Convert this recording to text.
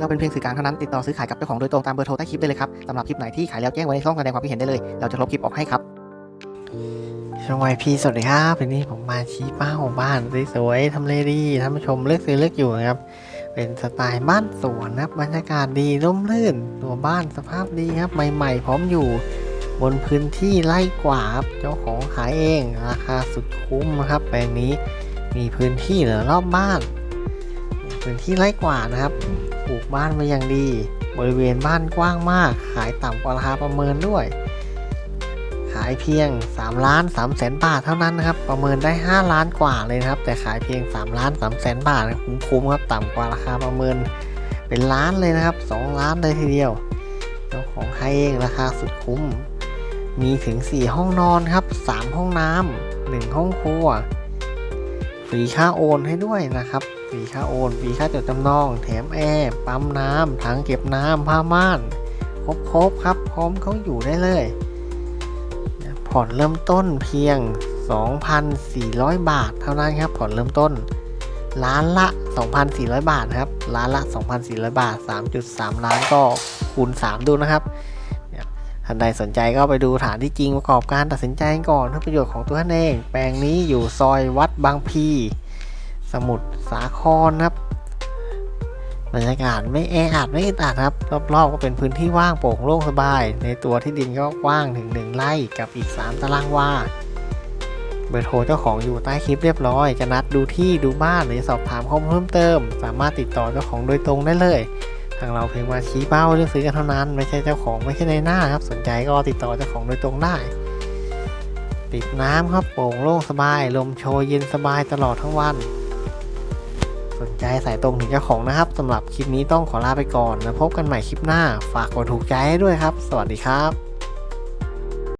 เราเป็นเพียงสื่อกลางเท่านั้นติดต่อซื้อขายกับเจ้าของโดยตรงตามเบอร์โทรใต้คลิปได้เลยครับสำหรับคลิปไหนที่ขายแล้วแจ้งไว้ในช่องแสดงความคิดเห็นได้เลย เราจะลบคลิปออกให้ครับช่วงวัยพีสวัสดีครับวันนี้ผมมาชี้เป้าบ้านสวยๆทำเลดีท่านผู้ชมเลือกซื้อเลือกอยู่นะครับ เป็นสไตล์บ้านสวนนะครับบรรยากาศดีร่มรื่น ตัวบ้านสภาพดีครับ ใหม่ๆ พร้อมอยู่ บนพื้นที่ไร่กว่าครับเจ้าของขายเองราคาสุดคุ้มครับแปลงนี้มีพื้นที่เหลือรอบบ้าน พื้นที่ไร่กว่านะครับ ลูกบ้านมาอย่างดี บริเวณบ้านกว้างมาก ขายต่ำกว่าราคาประเมินด้วย ขายเพียง3ล้าน3แสนบาทเท่านั้นนะครับ ประเมินได้ 5 ล้านกว่าเลยนะครับ แต่ขายเพียง3ล้าน3แสนบาทคุ้มๆครับต่ำกว่าราคาประเมินเป็นล้านเลยนะครับ 2 ล้านเลยทีเดียวเจ้าของขายเองราคาสุดคุ้ม มีถึง 4 ห้องนอนครับ 3 ห้องน้ำ1ห้องครัว ฟรีค่าโอนให้ด้วยนะครับฟรีค่าโอนฟรีค่าจดจำนอง แถมแอร์ปั๊มน้ำถังเก็บน้ำผ้าม่าน ครบๆครับ พร้อมเขาอยู่ได้เลย ผ่อนเริ่มต้นเพียง 2,400 บาทเท่านั้นครับ ผ่อนเริ่มต้นล้านละ 2,400 บาทครับล้านละ 2,400 บาท 3.3 ล้านก็คูณ 3 ดูนะครับ ท่านใดสนใจก็ไปดูฐานที่จริงประกอบการตัดสินใจก่อนเพื่อประโยชน์ของตัวท่านเอง แปลงนี้อยู่ซอยวัดบางพี สมุทรสาครครับบรรยากาศไม่แออัดไม่อึดอัดครับ รอบๆก็เป็นพื้นที่ว่างโปร่งโล่งสบาย ในตัวที่ดินก็กว้างถึง 1 ไร่กับอีก 3 ตารางวาเบอร์โทรเจ้าของอยู่ใต้คลิปเรียบร้อย จะนัดดูที่ดูบ้านหรือสอบถามข้อมูลเพิ่มเติม สามารถติดต่อเจ้าของโดยตรงได้เลย ทางเราเพียงมาชี้เป้าเลือกซื้อกันเท่านั้น ไม่ใช่เจ้าของไม่ใช่ในหน้าครับ สนใจก็ติดต่อเจ้าของโดยตรงได้ ติดน้ำครับโปร่งโล่งสบาย ลมโชยเย็นสบายตลอดทั้งวัน สนใจสายตรงถึงเจ้าของนะครับสำหรับคลิปนี้ต้องขอลาไปก่อนแล้วพบกันใหม่คลิปหน้า ฝากกดถูกใจให้ด้วยครับ สวัสดีครับ